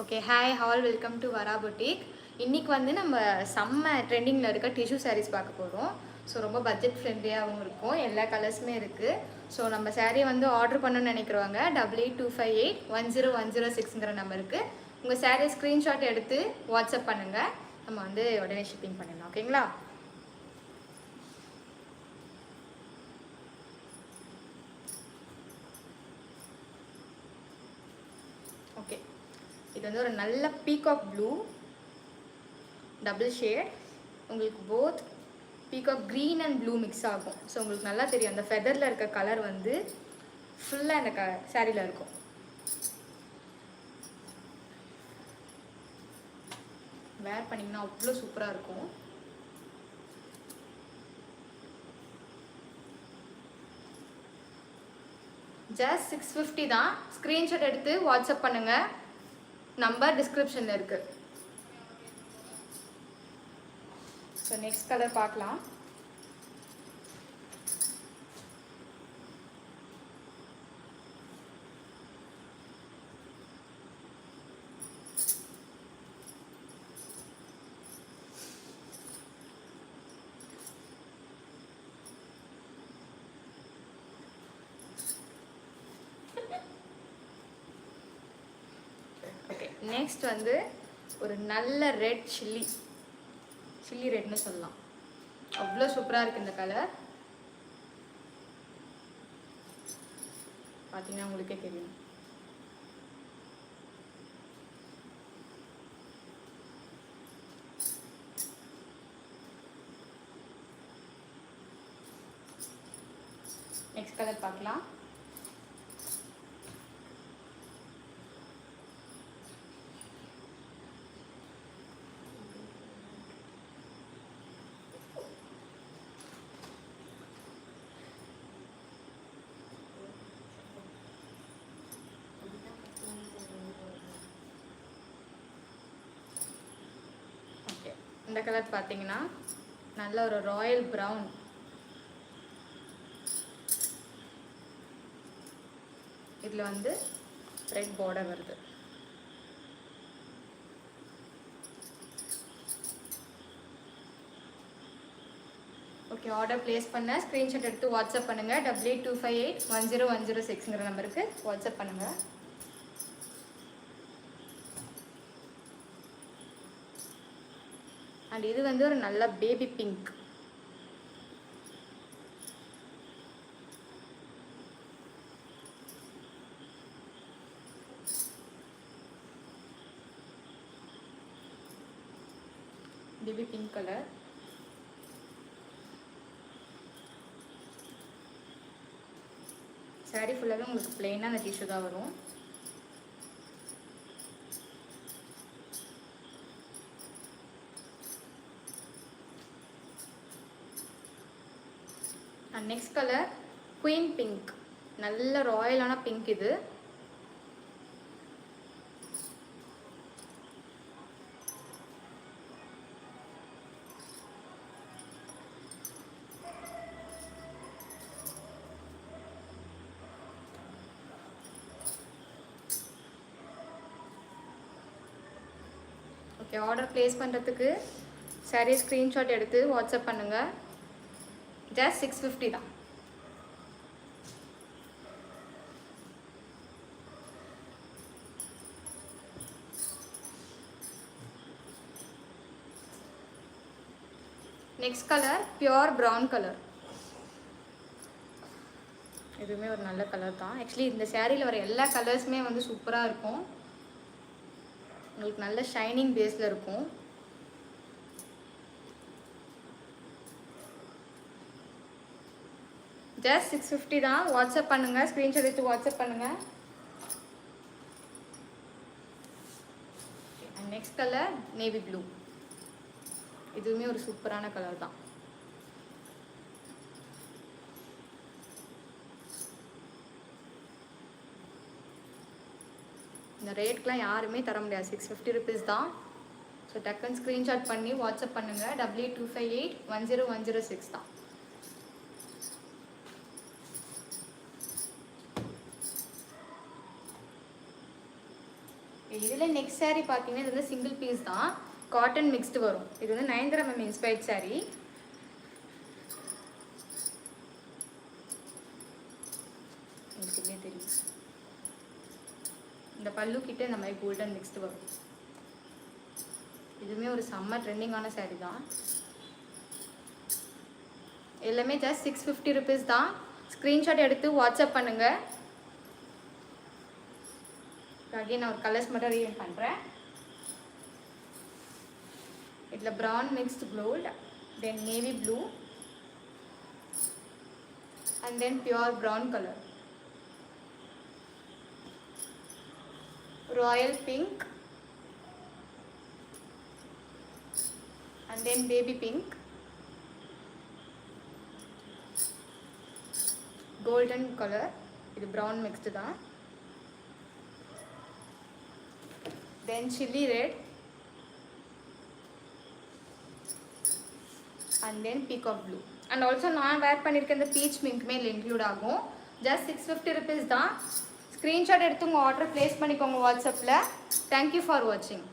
Okay hi all welcome to Vara boutique இன்னைக்கு வந்து நம்ம செம்ம ட்ரெண்டிங்கில் இருக்க டிஷ்யூ சாரீஸ் பார்க்க போகிறோம் ஸோ ரொம்ப பட்ஜெட் ஃப்ரெண்ட்லியாகவும் இருக்கும். எல்லா கலர்ஸுமே இருக்குது ஸோ நம்ம saree வந்து ஆர்டர் பண்ணணும்னு நினைக்கிறவங்க double eight two five eight one zero one zero சிக்ஸ்ங்கிற நம்பருக்கு உங்கள் saree ஸ்க்ரீன்ஷாட் எடுத்து வாட்ஸ்அப் பண்ணுங்கள் நம்ம வந்து உடனே ஷிப்பிங் பண்ணிடலாம். ஓகேங்களா ஓகே இது வந்து ஒரு நல்ல பீகாக் ப்ளூ டபுள் ஷேட் உங்களுக்கு both peacock green and blue mix ஆகும். ஸோ உங்களுக்கு நல்லா தெரியும். அந்த ஃபெதரில் இருக்க கலர் வந்து ஃபுல்லாக இந்த க சாரியில் இருக்கும். வேர் பண்ணிங்கன்னா அவ்வளோ சூப்பராக இருக்கும். ஜஸ்ட் சிக்ஸ் ஃபிஃப்டி தான். ஸ்க்ரீன்ஷாட் எடுத்து வாட்ஸ்அப் பண்ணுங்கள் நம்பர் டிஸ்கிரிப்ஷனில் இருக்குது ஸோ நெக்ஸ்ட் கலர் பார்க்கலாம் ஓகே நெக்ஸ்ட் வந்து ஒரு நல்ல ரெட் சில்லி சில்லி ரெட்னு சொல்லலாம். அவ்வளோ சூப்பராக இருக்குது இந்த கலர் பார்த்தீங்கன்னா உங்களுக்கே தெரியும். நெக்ஸ்ட் கலர் பார்க்கலாம் ஓகே இந்த கலர் பார்த்தீங்கன்னா நல்ல ஒரு ராயல் ப்ரௌன் இதில் வந்து ரெட் பார்டர் வருது. ஓகே ஆர்டர் ப்ளேஸ் பண்ண ஸ்க்ரீன்ஷாட் எடுத்து வாட்ஸ்அப் பண்ணுங்கள் double eight two five eight one zero one zero சிக்ஸ்ங்கிற நம்பருக்கு வாட்ஸ்அப் பண்ணுங்கள் அண்ட் இது வந்து ஒரு நல்ல baby pink baby pink colour saree ஃபுல்லாகவே உங்களுக்கு பிளெயினாக அந்த டிஷ்யூ தான் வரும். And next colour queen pink நல்ல ராயலான பிங்க் இது. ஓகே ஆர்டர் ப்ளேஸ் பண்ணுறதுக்கு சரி ஸ்க்ரீன்ஷாட் எடுத்து வாட்ஸ்அப் பண்ணுங்கள் ஜஸ்ட் சிக்ஸ் ஃபிஃப்டி தான். Next colour pure brown colour இதுவுமே ஒரு நல்ல கலர் தான். ஆக்சுவலி இந்த சேரீயில் வர எல்லா கலர்ஸுமே வந்து சூப்பராக இருக்கும். உங்களுக்கு நல்ல ஷைனிங் பேஸில் இருக்கும். ஜஸ்ட் சிக்ஸ் ஃபிஃப்டி தான். வாட்ஸ்அப் பண்ணுங்கள் ஸ்க்ரீன்ஷாட் எடுத்து வாட்ஸ்அப் பண்ணுங்கள் நெக்ஸ்ட் கலர் நேவி ப்ளூ இதுவுமே ஒரு சூப்பரான கலர் தான். இந்த ரேட்க்கெலாம் யாருமே தர முடியாது. சிக்ஸ் ஃபிஃப்டி ருபீஸ் தான். ஸோ டக்குன்னு ஸ்க்ரீன்ஷாட் பண்ணி வாட்ஸ்அப் பண்ணுங்கள் W two five eight one zero one zero six தான். இதில் நெக்ஸ்ட் saree பார்த்தீங்கன்னா இது வந்து சிங்கிள் பீஸ் தான். காட்டன் மிக்ஸ்டு வரும். இது வந்து நயன்தரா மேம் இன்ஸ்பயர்ட் saree. தெரியும். இந்த பல்லு கிட்ட இந்த மாதிரி கோல்டன் மிக்ஸ்டு வரும். இதுவுமே ஒரு செம்ம ட்ரெண்டிங்கான saree தான். எல்லாமே ஜஸ்ட் சிக்ஸ் ஃபிஃப்டி ருபீஸ் தான். ஸ்க்ரீன்ஷாட் எடுத்து வாட்ஸ்அப் பண்ணுங்கள் அகைன் நான் ஒரு கலர்ஸ் மட்டும் ரீட் பண்ணுறேன் இதில் brown mixed gold then navy blue and then pure brown colour royal pink and then baby pink golden colour இது ப்ரௌன் மிக்ஸ்டு தான். Then chilli red and then peacock blue and also நான் wear பண்ணியிருக்க இந்த peach மிங்க்குமே இதில் include ஆகும். Just six fifty rupees தான். Screenshot எடுத்து உங்கள் ஆர்டர் ப்ளேஸ் பண்ணிக்கோங்க வாட்ஸ்அப்பில் தேங்க்யூ ஃபார் வாட்சிங்